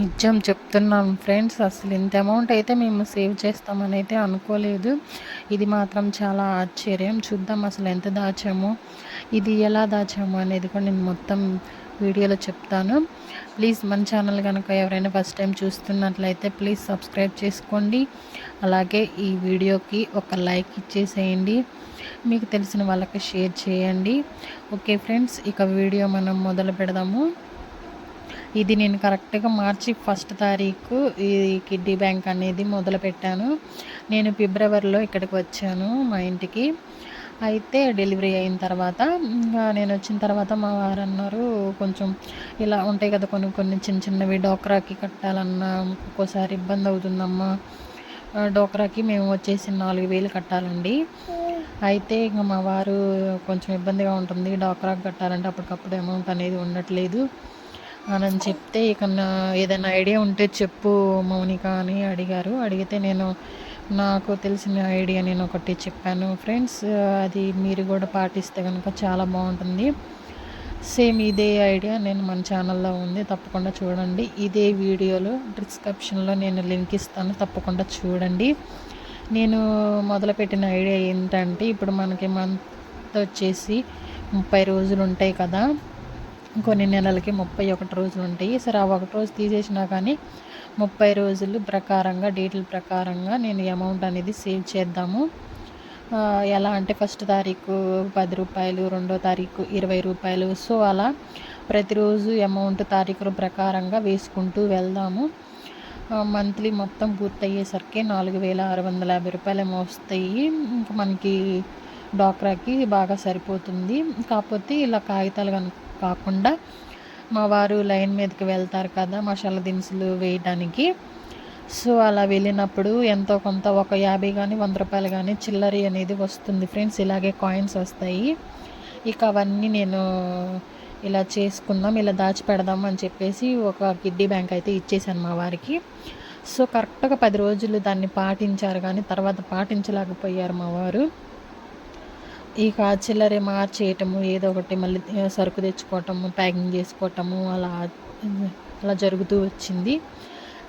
నిజం చెప్తున్నాం ఫ్రెండ్స్. అసలు ఇంత అమౌంట్ అయితే మేము సేవ్ చేస్తామని అయితే అనుకోలేదు. ఇది మాత్రం చాలా ఆశ్చర్యం. చూద్దాం అసలు ఎంత దాచాము ఇది ఎలా దాచాము అనేది కూడా నేను మొత్తం వీడియోలో చెప్తాను. ప్లీజ్ మన ఛానల్ కనుక ఎవరైనా ఫస్ట్ టైం చూస్తున్నట్లయితే ప్లీజ్ సబ్స్క్రైబ్ చేసుకోండి. అలాగే ఈ వీడియోకి ఒక లైక్ ఇచ్చేసేయండి. మీకు తెలిసిన వాళ్ళకి షేర్ చేయండి. ఓకే ఫ్రెండ్స్ ఇక వీడియో మనం మొదలు పెడదాము. ఇది నేను కరెక్ట్గా మార్చి ఫస్ట్ తారీఖు ఈ కిడ్డీ బ్యాంక్ అనేది మొదలుపెట్టాను. నేను ఫిబ్రవరిలో ఇక్కడికి వచ్చాను మా ఇంటికి. అయితే డెలివరీ అయిన తర్వాత ఇంకా నేను వచ్చిన తర్వాత మా వారు అన్నారు కొంచెం ఇలా ఉంటాయి కదా కొన్ని కొన్ని చిన్న చిన్నవి డోక్రాకి కట్టాలన్నా ఒక్కోసారి ఇబ్బంది అవుతుందమ్మా. డోక్రాకి మేము వచ్చేసి నాలుగు వేలు కట్టాలండి. అయితే ఇంకా మా వారు కొంచెం ఇబ్బందిగా ఉంటుంది డోక్రాకి కట్టాలంటే అప్పటికప్పుడు అమౌంట్ అనేది ఉండట్లేదు. అని చెప్తే ఇక ఏదైనా ఐడియా ఉంటే చెప్పు మౌనిక అని అడిగారు. అడిగితే నేను నాకు తెలిసిన ఐడియా నేను ఒకటి చెప్పాను. ఫ్రెండ్స్ అది మీరు కూడా పాటిస్తే కనుక చాలా బాగుంటుంది. సేమ్ ఇదే ఐడియా నేను మన ఛానల్లో ఉంది. తప్పకుండా చూడండి. ఇదే వీడియోలో డిస్క్రిప్షన్లో నేను లింక్ ఇస్తాను. తప్పకుండా చూడండి. నేను మొదలుపెట్టిన ఐడియా ఏంటంటే ఇప్పుడు మనకి మంత్ వచ్చేసి ముప్పై రోజులు ఉంటాయి కదా. కొన్ని నెలలకి ముప్పై ఒకటి రోజులు ఉంటాయి. సరే ఆ ఒకటి రోజు తీసేసినా కానీ ముప్పై రోజులు ప్రకారంగా డేట్ల ప్రకారంగా నేను అమౌంట్ అనేది సేవ్ చేద్దాము. ఎలా అంటే ఫస్ట్ తారీఖు పది రూపాయలు రెండో తారీఖు ఇరవై రూపాయలు. సో అలా ప్రతిరోజు అమౌంట్ తారీఖుల ప్రకారంగా వేసుకుంటూ వెళ్దాము. మంత్లీ మొత్తం పూర్తయ్యేసరికి నాలుగు వేల ఆరు వందల యాభై రూపాయలు ఏమో వస్తాయి. ఇంకా మనకి డాక్రాకి బాగా సరిపోతుంది. కాకపోతే ఇలా కాగితాలు కనుక కాకుండా మా వారు లైన్ మీదకి వెళ్తారు కదా మసాలా దినుసులు వేయడానికి సో అలా వెళ్ళినప్పుడు ఎంతో కొంత ఒక యాభై కానీ వంద రూపాయలు కానీ చిల్లరీ అనేది వస్తుంది ఫ్రెండ్స్. ఇలాగే కాయిన్స్ వస్తాయి. ఇక అవన్నీ నేను ఇలా చేసుకుందాం ఇలా దాచిపెడదాం అని చెప్పేసి ఒక కిడ్డీ బ్యాంక్ అయితే ఇచ్చేసాను మా వారికి. సో కరెక్ట్గా పది రోజులు దాన్ని పాటించారు కానీ తర్వాత పాటించలేకపోయారు మా వారు. ఇక చిల్లర మార్చేయటము ఏదో ఒకటి మళ్ళీ సరుకు తెచ్చుకోవటము ప్యాకింగ్ చేసుకోవటము అలా అలా జరుగుతూ వచ్చింది.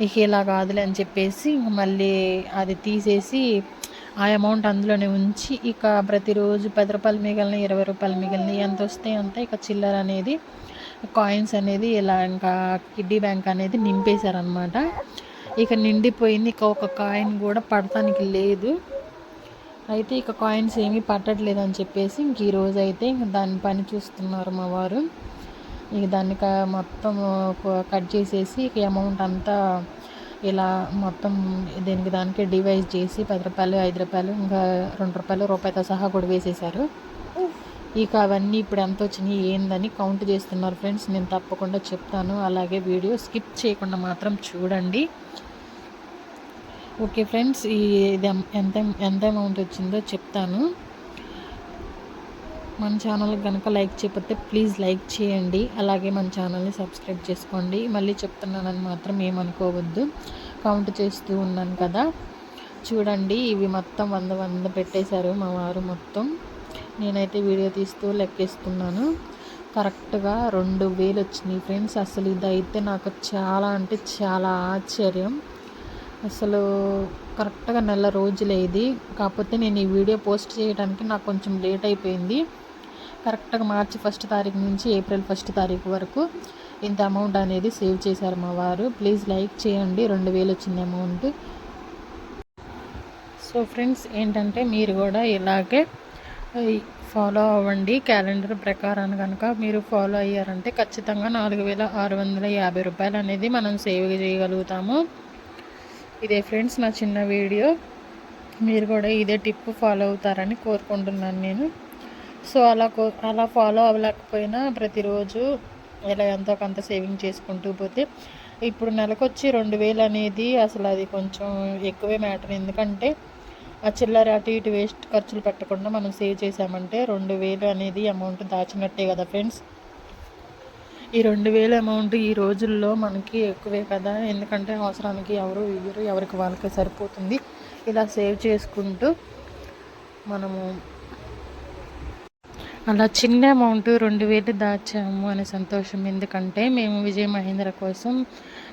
ఇక ఇలా కాదులే అని చెప్పేసి మళ్ళీ అది తీసేసి ఆ అమౌంట్ అందులోనే ఉంచి ఇక ప్రతిరోజు పది రూపాయలు మిగిలిన ఇరవై రూపాయలు మిగిలిన ఎంత వస్తే అంత ఇక చిల్లర అనేది కాయిన్స్ అనేది ఇలా ఇంకా కిడ్డీ బ్యాంక్ అనేది నింపేశారనమాట ఇక నిండిపోయింది ఇక ఒక కాయిన్ కూడా పడటానికి లేదు. అయితే ఇక కాయిన్స్ ఏమీ పట్టట్లేదు అని చెప్పేసి ఇంక ఈరోజు అయితే ఇంక దాని పని చూస్తున్నారు మా వారు. ఇక దాన్ని మొత్తం కట్ చేసేసి ఇక అమౌంట్ అంతా ఇలా మొత్తం దీనికి దానికి డివైజ్ చేసి పది రూపాయలు ఐదు రూపాయలు ఇంకా రెండు రూపాయలు రూపాయతో సహా కూడా వేసేసారు. ఇక అవన్నీ ఇప్పుడు ఎంత వచ్చినాయి ఏందని కౌంట్ చేస్తున్నారు ఫ్రెండ్స్ నేను తప్పకుండా చెప్తాను. అలాగే వీడియో స్కిప్ చేయకుండా మాత్రం చూడండి. ఓకే ఫ్రెండ్స్ ఈ ఇది ఎంత ఎంత అమౌంట్ వచ్చిందో చెప్తాను. మన ఛానల్ కనుక లైక్ చేయకపోతే ప్లీజ్ లైక్ చేయండి. అలాగే మన ఛానల్ని సబ్స్క్రైబ్ చేసుకోండి. మళ్ళీ చెప్తున్నానని మాత్రం ఏమనుకోవద్దు కౌంట్ చేస్తూ ఉన్నాను కదా. చూడండి ఇవి మొత్తం వంద వంద పెట్టేశారు మా వారు మొత్తం. నేనైతే వీడియో తీస్తూ లెక్కేస్తున్నాను. కరెక్ట్గా రెండు వేలు వచ్చినాయి ఫ్రెండ్స్. అసలు ఇదైతే నాకు చాలా అంటే చాలా ఆశ్చర్యం. అసలు కరెక్ట్గా నెల రోజులే ఇది కాకపోతే నేను ఈ వీడియో పోస్ట్ చేయడానికి నాకు కొంచెం లేట్ అయిపోయింది. కరెక్ట్గా మార్చి ఫస్ట్ తారీఖు నుంచి ఏప్రిల్ ఫస్ట్ తారీఖు వరకు ఇంత అమౌంట్ అనేది సేవ్ చేశారు మా వారు. ప్లీజ్ లైక్ చేయండి. రెండు వేలు వచ్చింది అమౌంట్. సో ఫ్రెండ్స్ ఏంటంటే మీరు కూడా ఇలాగే ఫాలో అవ్వండి. క్యాలెండర్ ప్రకారం కనుక మీరు ఫాలో అయ్యారంటే ఖచ్చితంగా నాలుగు వేల ఆరు వందల యాభై రూపాయలు అనేది మనం సేవ్ చేయగలుగుతాము. ఇదే ఫ్రెండ్స్ నా చిన్న వీడియో. మీరు కూడా ఇదే టిప్ ఫాలో అవుతారని కోరుకుంటున్నాను నేను. సో అలా కో అలా ఫాలో అవ్వలేకపోయినా ప్రతిరోజు ఇలా ఎంతో కొంత సేవింగ్ చేసుకుంటూ పోతే ఇప్పుడు నెలకొచ్చి రెండు వేలు అనేది అసలు అది కొంచెం ఎక్కువే మ్యాటర్. ఎందుకంటే ఆ చిల్లర అటు ఇటు వేస్ట్ ఖర్చులు పెట్టకుండా మనం సేవ్ చేసామంటే రెండు వేలు అనేది అమౌంట్ దాచినట్టే కదా ఫ్రెండ్స్. ఈ రెండు వేల అమౌంట్ ఈ రోజుల్లో మనకి ఎక్కువే కదా. ఎందుకంటే అవసరానికి ఎవరు ఇవ్వరు ఎవరికి వాళ్ళకే సరిపోతుంది. ఇలా సేవ్ చేసుకుంటూ మనము అలా చిన్న అమౌంట్ రెండు వేలు దాచాము అనే సంతోషం. ఎందుకంటే మేము విజయ మహేంద్ర కోసం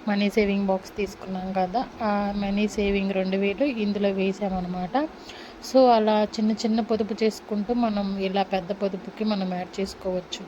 మనీ సేవింగ్ బాక్స్ తీసుకున్నాం కదా. ఆ మనీ సేవింగ్ రెండు వేలు ఇందులో వేసామన్నమాట. సో అలా చిన్న చిన్న పొదుపు చేసుకుంటూ మనం ఇలా పెద్ద పొదుపుకి మనం యాడ్ చేసుకోవచ్చు.